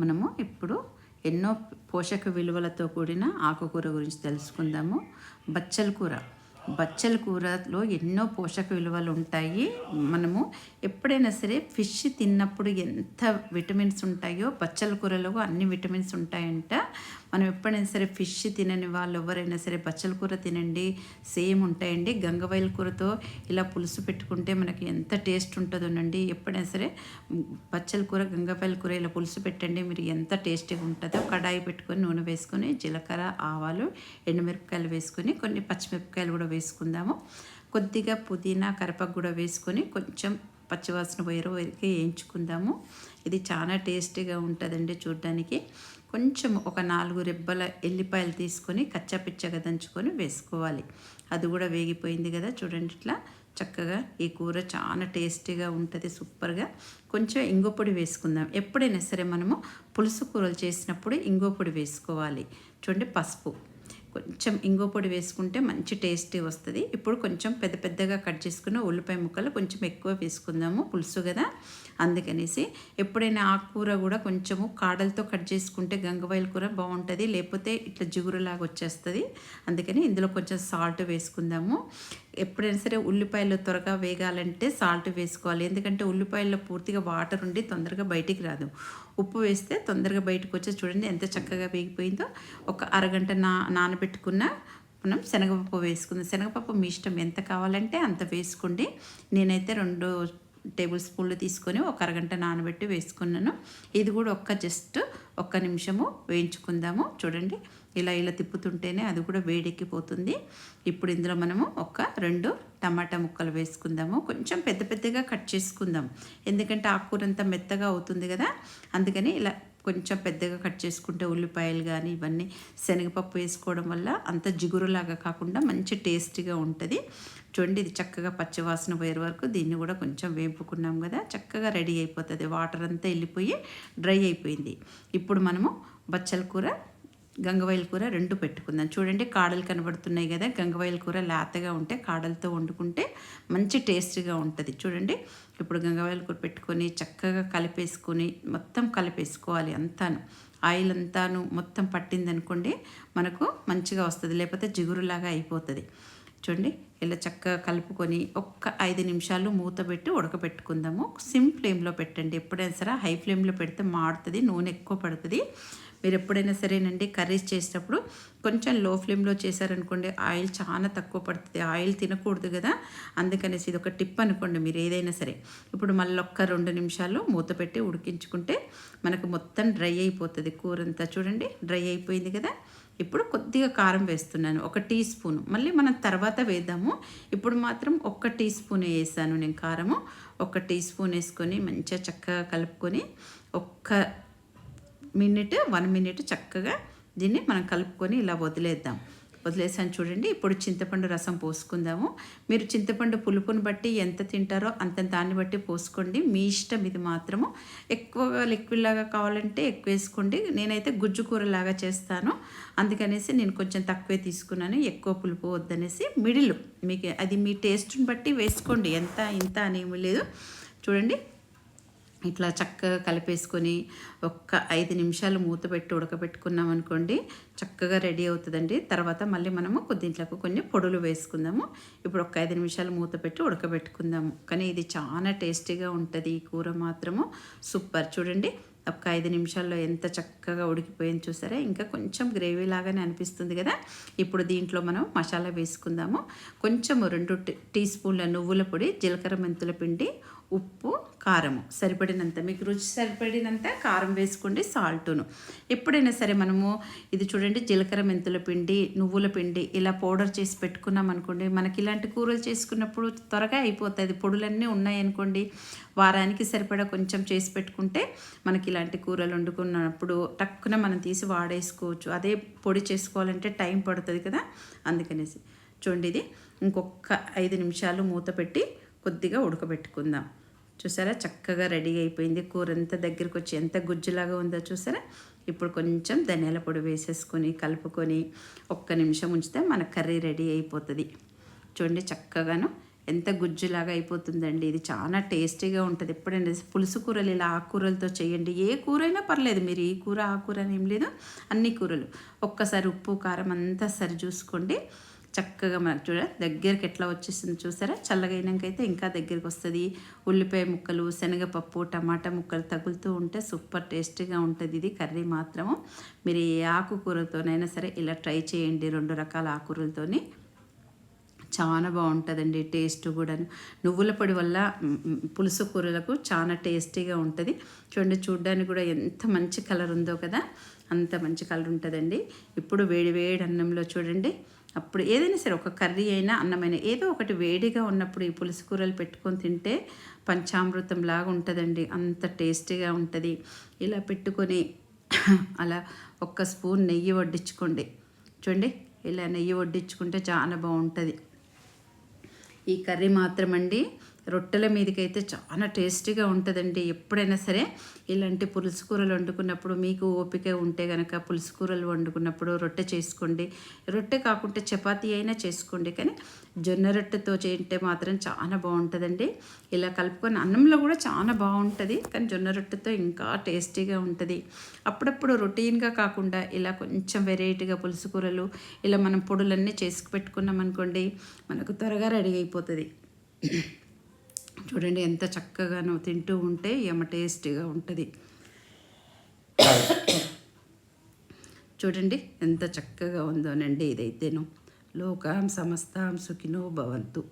మనము ఇప్పుడు ఎన్నో పోషక విలువలతో కూడిన ఆకుకూర గురించి తెలుసుకుందాము. బచ్చల కూర. బచ్చల కూరలో ఎన్నో పోషక విలువలు ఉంటాయి. మనము ఎప్పుడైనా సరే ఫిష్ తిన్నప్పుడు ఎంత విటమిన్స్ ఉంటాయో బచ్చల కూరలో అన్ని విటమిన్స్ ఉంటాయంట. మనం ఎప్పుడైనా సరే ఫిష్ తినని వాళ్ళు ఎవరైనా సరే బచ్చల కూర తినండి సేమ్ ఉంటాయండి. గంగవైల కూరతో ఇలా పులుసు పెట్టుకుంటే మనకి ఎంత టేస్ట్ ఉంటుందోనండి ఎప్పుడైనా సరే బచ్చల కూర గంగవైల కూర ఇలా పులుసు పెట్టండి. మీరు ఎంత టేస్టీగా ఉంటుందో కడాయి పెట్టుకొని నూనె వేసుకొని జీలకర్ర ఆవాలు ఎండుమిరపకాయలు వేసుకొని కొన్ని పచ్చిమిరపకాయలు కూడా వేసుకుందాము. కొద్దిగా పుదీనా కరపాకు కూడా వేసుకొని కొంచెం పచ్చివాసన పోయే వరకు వేయించుకుందాము. ఇది చాలా టేస్టీగా ఉంటుందండి చూడ్డానికి. కొంచెం ఒక నాలుగు రెబ్బల ఎల్లిపాయలు తీసుకొని కచ్చాపిచ్చగా దంచుకొని వేసుకోవాలి. అది కూడా వేగిపోయింది కదా చూడండి ఇట్లా. చక్కగా ఈ కూర చాలా టేస్టీగా ఉంటుంది సూపర్గా. కొంచెం ఇంగో పొడి వేసుకుందాం. ఎప్పుడైనా సరే మనము పులుసు కూరలు చేసినప్పుడు ఇంగో పొడి వేసుకోవాలి. చూడండి పసుపు. కొంచెం ఇంగు పొడి వేసుకుంటే మంచి టేస్టీ వస్తుంది. ఇప్పుడు కొంచెం పెద్ద పెద్దగా కట్ చేసుకున్న ఉల్లిపాయ ముక్కలు కొంచెం ఎక్కువ వేసుకుందాము. పులుసు కదా? అందుకనేసి ఎప్పుడైనా ఆకుకూర కూడా కొంచెము కాడలతో కట్ చేసుకుంటే గంగవాయల కూర బాగుంటుంది. లేకపోతే ఇట్లా జిగురులాగా వచ్చేస్తుంది. అందుకని ఇందులో కొంచెం సాల్ట్ వేసుకుందాము. ఎప్పుడైనా సరే ఉల్లిపాయలు త్వరగా వేగాలంటే సాల్ట్ వేసుకోవాలి. ఎందుకంటే ఉల్లిపాయల్లో పూర్తిగా వాటర్ ఉండి తొందరగా బయటికి రాదు. ఉప్పు వేస్తే తొందరగా బయటకు వచ్చి చూడండి ఎంత చక్కగా వేగిపోయిందో. ఒక అరగంట నా నానబెట్టి నానబెట్టుకున్న మనం శనగపప్పు వేసుకుందాం. శనగపప్పు మీ ఇష్టం ఎంత కావాలంటే అంత వేసుకోండి. నేనైతే రెండు టేబుల్ స్పూన్లు తీసుకొని ఒక అరగంట నానబెట్టి వేసుకున్నాను. ఇది కూడా ఒక్క జస్ట్ ఒక్క నిమిషము వేయించుకుందాము. చూడండి ఇలా ఇలా తిప్పుతుంటేనే అది కూడా వేడెక్కిపోతుంది. ఇప్పుడు ఇందులో మనము ఒక రెండు టమాటా ముక్కలు వేసుకుందాము. కొంచెం పెద్ద పెద్దగా కట్ చేసుకుందాం. ఎందుకంటే ఆకుకూర అంతా మెత్తగా అవుతుంది కదా. అందుకని ఇలా కొంచెం పెద్దగా కట్ చేసుకుంటే ఉల్లిపాయలు కానీ ఇవన్నీ శనగపప్పు వేసుకోవడం వల్ల అంత జిగురులాగా కాకుండా మంచి టేస్టీగా ఉంటుంది. చూడండి ఇది చక్కగా పచ్చివాసన పోయే వరకు దీన్ని కూడా కొంచెం వేపుకున్నాం కదా చక్కగా రెడీ అయిపోతుంది. వాటర్ అంతా వెళ్ళిపోయి డ్రై అయిపోయింది. ఇప్పుడు మనము బచ్చల కూర గంగవైల కూర రెండు పెట్టుకుందాం. చూడండి కాడలు కనబడుతున్నాయి కదా గంగవైల కూర లేతగా ఉంటే కాడలతో వండుకుంటే మంచి టేస్ట్గా ఉంటుంది. చూడండి ఇప్పుడు గంగవైల కూర పెట్టుకొని చక్కగా కలిపేసుకొని మొత్తం కలిపేసుకోవాలి అంతాను. ఆయిల్ అంతాను మొత్తం పట్టిందనుకోండి మనకు మంచిగా వస్తుంది లేకపోతే జిగురులాగా అయిపోతుంది. చూడండి ఇలా చక్కగా కలుపుకొని ఒక్క ఐదు నిమిషాలు మూత పెట్టి ఉడకబెట్టుకుందాము. సిమ్ ఫ్లేమ్లో పెట్టండి. ఎప్పుడైనా సరే హై ఫ్లేమ్లో పెడితే మాడుతుంది నూనె ఎక్కువ పడుతుంది. మీరు ఎప్పుడైనా సరేనండి కర్రీస్ చేసేటప్పుడు కొంచెం లో ఫ్లేమ్లో చేశారనుకోండి ఆయిల్ చాలా తక్కువ పడుతుంది. ఆయిల్ తినకూడదు కదా? అందుకనేసి ఇది ఒక టిప్ అనుకోండి మీరు ఏదైనా సరే. ఇప్పుడు మళ్ళీ ఒక్క రెండు నిమిషాలు మూత పెట్టి ఉడికించుకుంటే మనకు మొత్తం డ్రై అయిపోతుంది కూర అంతా చూడండి డ్రై అయిపోయింది కదా? ఇప్పుడు కొద్దిగా కారం వేస్తున్నాను. ఒక టీ స్పూన్. మళ్ళీ మనం తర్వాత వేద్దాము. ఇప్పుడు మాత్రం ఒక్క టీ స్పూన్ వేసాను నేను కారము. ఒక టీ స్పూన్ వేసుకొని మంచిగా చక్కగా కలుపుకొని ఒక్క మినిట్ వన్ మినిట్ చక్కగా దీన్ని మనం కలుపుకొని ఇలా వదిలేద్దాం. వదిలేసాను చూడండి ఇప్పుడు చింతపండు రసం పోసుకుందాము. మీరు చింతపండు పులుపుని బట్టి ఎంత తింటారో అంత దాన్ని బట్టి పోసుకోండి. మీ ఇష్టం ఇది మాత్రము. ఎక్కువగా లిక్విడ్ లాగా కావాలంటే ఎక్కువ వేసుకోండి. నేనైతే గుజ్జు కూరలాగా చేస్తాను. అందుకనేసి నేను కొంచెం తక్కువే తీసుకున్నాను. ఎక్కువ పులుపు వద్దనేసి మిడిల్ మీకు అది మీ టేస్ట్ని బట్టి వేసుకోండి. ఎంత ఇంత అనేమి లేదు. చూడండి ఇట్లా చక్కగా కలిపేసుకొని ఒక్క ఐదు నిమిషాలు మూత పెట్టి ఉడకబెట్టుకున్నాం అనుకోండి చక్కగా రెడీ అవుతుందండి. తర్వాత మళ్ళీ మనము కొద్దింట్లకు కొన్ని పొడులు వేసుకుందాము. ఇప్పుడు ఒక ఐదు నిమిషాలు మూత పెట్టి ఉడకబెట్టుకుందాము. కానీ ఇది చాలా టేస్టీగా ఉంటుంది ఈ కూర మాత్రము. సూపర్. చూడండి ఒక ఐదు నిమిషాల్లో ఎంత చక్కగా ఉడికిపోయింది చూసారా? ఇంకా కొంచెం గ్రేవీ లాగానే అనిపిస్తుంది కదా? ఇప్పుడు దీంట్లో మనం మసాలా వేసుకుందాము. కొంచెం రెండు టీ స్పూన్ల నువ్వుల పొడి జీలకర్ర మెంతుల పిండి ఉప్పు కారము. సరిపడినంత మీకు రుచి సరిపడినంత కారం వేసుకోండి సాల్టును. ఎప్పుడైనా సరే మనము ఇది చూడండి జీలకర్ర మెంతుల పిండి నువ్వుల పిండి ఇలా పౌడర్ చేసి పెట్టుకున్నాం అనుకోండి మనకి ఇలాంటి కూరలు చేసుకున్నప్పుడు త్వరగా అయిపోతుంది పొడులన్నీ ఉన్నాయనుకోండి వారానికి సరిపడా కొంచెం చేసి పెట్టుకుంటే మనకి ఇలాంటి కూరలు వండుకున్నప్పుడు టక్కున మనం తీసి వాడేసుకోవచ్చు. అదే పొడి చేసుకోవాలంటే టైం పడుతుంది కదా? అందుకనేసి. చూడండి ఇది. ఇంకొక ఐదు నిమిషాలు మూత పెట్టి కొద్దిగా ఉడకబెట్టుకుందాం. చూసారా? చక్కగా రెడీ అయిపోయింది. కూర ఎంత దగ్గరికి వచ్చి ఎంత గుజ్జులాగా ఉందో చూసారా? ఇప్పుడు కొంచెం ధనియాల పొడి వేసేసుకొని కలుపుకొని ఒక్క నిమిషం ఉంచితే మన కర్రీ రెడీ అయిపోతుంది. చూడండి చక్కగాను ఎంత గుజ్జులాగా అయిపోతుందండి. ఇది చాలా టేస్టీగా ఉంటుంది. ఎప్పుడైనా పులుసు కూరలు ఇలా ఆకుకూరలతో చేయండి. ఏ కూర అయినా పర్లేదు. మీరు ఈ కూర ఆ కూర అని ఏం లేదు. అన్ని కూరలు. ఒక్కసారి ఉప్పు కారం అంతా సరి చూసుకోండి. చక్కగా మనకు చూడ దగ్గరికి ఎట్లా వచ్చేసింది చూసారా? చల్లగైనాకైతే ఇంకా దగ్గరికి వస్తుంది. ఉల్లిపాయ ముక్కలు శనగపప్పు టమాటా ముక్కలు తగులుతూ ఉంటే సూపర్ టేస్టీగా ఉంటుంది. ఇది కర్రీ మాత్రము. మీరు ఏ ఆకుకూరతోనైనా సరే ఇలా ట్రై చేయండి. రెండు రకాల ఆకుకూరలతోని. చాలా బాగుంటుందండి టేస్ట్ కూడా నువ్వుల పొడి వల్ల పులుసు కూరలకు చాలా టేస్టీగా ఉంటుంది. చూడండి చూడడానికి కూడా ఎంత మంచి కలర్ ఉందో కదా అంత మంచి కలర్ ఉంటుందండి. ఇప్పుడు వేడి వేడి అన్నంలో చూడండి అప్పుడు ఏదైనా సరే ఒక కర్రీ అయినా అన్నమైనా ఏదో ఒకటి వేడిగా ఉన్నప్పుడు ఈ పులుసు కూరలు పెట్టుకొని తింటే పంచామృతం లాగా ఉంటుందండి. అంత టేస్టీగా ఉంటుంది. ఇలా పెట్టుకొని అలా ఒక్క స్పూన్ నెయ్యి వడ్డించుకోండి. చూడండి ఇలా నెయ్యి వడ్డించుకుంటే చాలా బాగుంటుంది. ఈ కర్రీ మాత్రం అండి రొట్టెల మీదకైతే చాలా టేస్టీగా ఉంటుందండి. ఎప్పుడైనా సరే ఇలాంటి పులుసు కూరలు వండుకున్నప్పుడు మీకు ఓపిక ఉంటే కనుక పులుసు కూరలు వండుకున్నప్పుడు రొట్టె చేసుకోండి. రొట్టె కాకుంటే చపాతీ అయినా చేసుకోండి. కానీ జొన్న రొట్టెతో చేయంటే మాత్రం చాలా బాగుంటుందండి. ఇలా కలుపుకొని అన్నంలో కూడా చాలా బాగుంటుంది. కానీ జొన్న రొట్టెతో ఇంకా టేస్టీగా ఉంటుంది. అప్పుడప్పుడు రొటీన్గా కాకుండా ఇలా కొంచెం వెరైటీగా పులుసు కూరలు ఇలా మనం పొడులన్నీ చేసుకు పెట్టుకున్నాం అనుకోండి మనకు త్వరగా రెడీ అయిపోతుంది. చూడండి ఎంత చక్కగానో తింటూ ఉంటే ఎమ టేస్టీగా ఉంటుంది. చూడండి ఎంత చక్కగా ఉందోనండి ఇదైతేను. లోకాం సమస్తాం సుఖినో భవంతు.